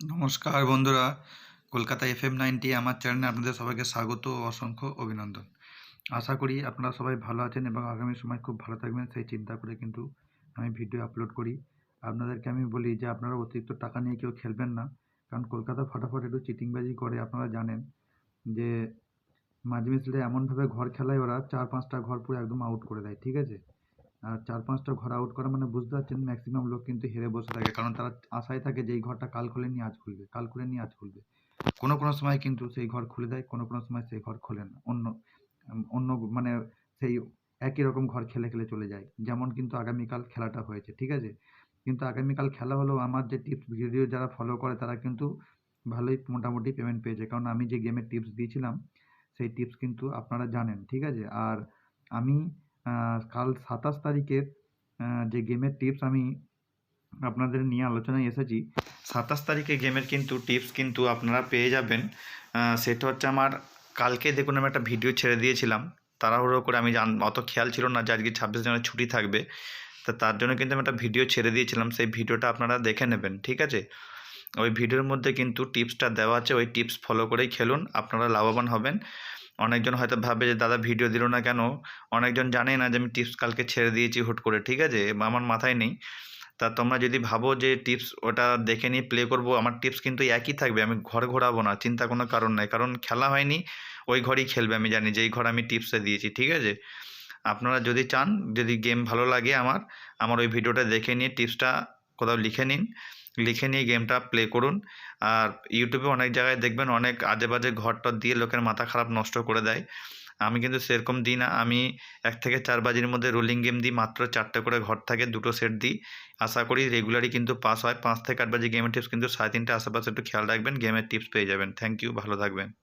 নমস্কার বন্ধুরা। Kolkata F M ninety, আমার চ্যানেলে আপনাদের সবাইকে স্বাগত অসংখ্য অভিনন্দন। আশা করি আপনারা সবাই ভালো আছেন এবং আগামী সময় খুব ভালো থাকবেন, সেই চিন্তা করে কিন্তু আমি ভিডিও আপলোড করি। আপনাদেরকে আমি বলি যে, আপনারা অতিরিক্ত টাকা নিয়ে কেউ খেলবেন না, কারণ কলকাতা ফটাফট একটু চিটিংবাজি করে, আপনারা জানেন যে, মাঝে মিশলে এমনভাবে ঘর খেলায় ওরা চার পাঁচটা ঘর পুরো একদম আউট করে দেয়, ঠিক আছে? আর চার পাঁচটা ঘর আউট করা মানে বুঝতে পারছেন ম্যাক্সিমাম লোক কিন্তু হেরে বসে থাকে। কারণ তারা আশায় থাকে যে এই ঘরটা কাল খুলে নিয়ে আজ খুলবে। কাল খুলে নিয়ে আজ খুলবে। কোনো কোনো সময় কিন্তু সেই ঘর খুলে দেয়, কোনো কোনো সময় সেই ঘর খোলে না। অন্য অন্য মানে সেই একই রকম ঘর খেলে খেলে চলে যায়। যেমন কিন্তু আগামীকাল খেলাটা হয়েছে, ঠিক আছে? কিন্তু আগামীকাল খেলা হলেও আমার যে টিপস ভিডিও যারা ফলো করে তারা কিন্তু ভালোই মোটামুটি পেমেন্ট পেয়েছে। কারণ আমি যে গেমের টিপস দিয়েছিলাম, সেই টিপস কিন্তু আপনারা জানেন, ঠিক আছে? আর আমি কাল সাতাশ তারিখের যে গেমের টিপস আমি আপনাদের নিয়ে আলোচনায় এসেছি, সাতাশ তারিখে গেমের কিন্তু টিপস কিন্তু আপনারা পেয়ে যাবেন। সেটা হচ্ছে আমার, কালকে দেখুন আমি একটা ভিডিও ছেড়ে দিয়েছিলাম, তাড়াহুড়ো করে আমি জান অত খেয়াল ছিল না যে আজকে ছাব্বিশ জানুয়ারি ছুটি থাকবে, তা তার জন্য কিন্তু আমি একটা ভিডিও ছেড়ে দিয়েছিলাম, সেই ভিডিওটা আপনারা দেখে নেবেন, ঠিক আছে? ওই ভিডিওর মধ্যে কিন্তু টিপসটা দেওয়া আছে, ওই টিপস ফলো করেই খেলুন, আপনারা লাভবান হবেন। অনেকজন হয়তো ভাবে যে, দাদা, ভিডিও দিল না কেন? অনেকজন জানে না যে, আমি টিপস কালকে ছেড়ে দিয়েছি হুট করে। ঠিক আছে? আমার মাথায় নেই। তা তোমরা যদি ভাবো যে, টিপস ওটা দেখে নিয়ে প্লে করব, আমার টিপস কিন্তু একই থাকবে। আমি ঘর ঘোরাবো না, চিন্তা কোনো কারণ নাই। কারণ খেলা হয়নি, ওই ঘরেই খেলবে আমি জানি, যেই ঘর আমি টিপসে দিয়েছি। ঠিক আছে? আপনারা যদি চান, যদি গেম ভালো লাগে আমার আমার ওই ভিডিওটা দেখে নিয়ে টিপসটা কোথাও লিখে নিন। লিখে নিয়ে গেমটা প্লে করুন। আর ইউটিউবে অনেক জায়গায় দেখবেন অনেক আজে বাজে ঘর টর দিয়ে লোকের মাথা খারাপ নষ্ট করে দেয়। আমি কিন্তু সেরকম দিই না। আমি এক থেকে চার বাজির মধ্যে রোলিং গেম দিই, মাত্র চারটে করে ঘর থাকে, দুটো সেট দিই। আশা করি রেগুলারই কিন্তু পাস হয়। পাঁচ থেকে আট বাজে গেমের টিপস কিন্তু সাড়ে তিনটে আশেপাশে একটু খেয়াল রাখবেন গেমের টিপস পেয়ে যাবেন। থ্যাংক ইউ ভালো থাকবেন।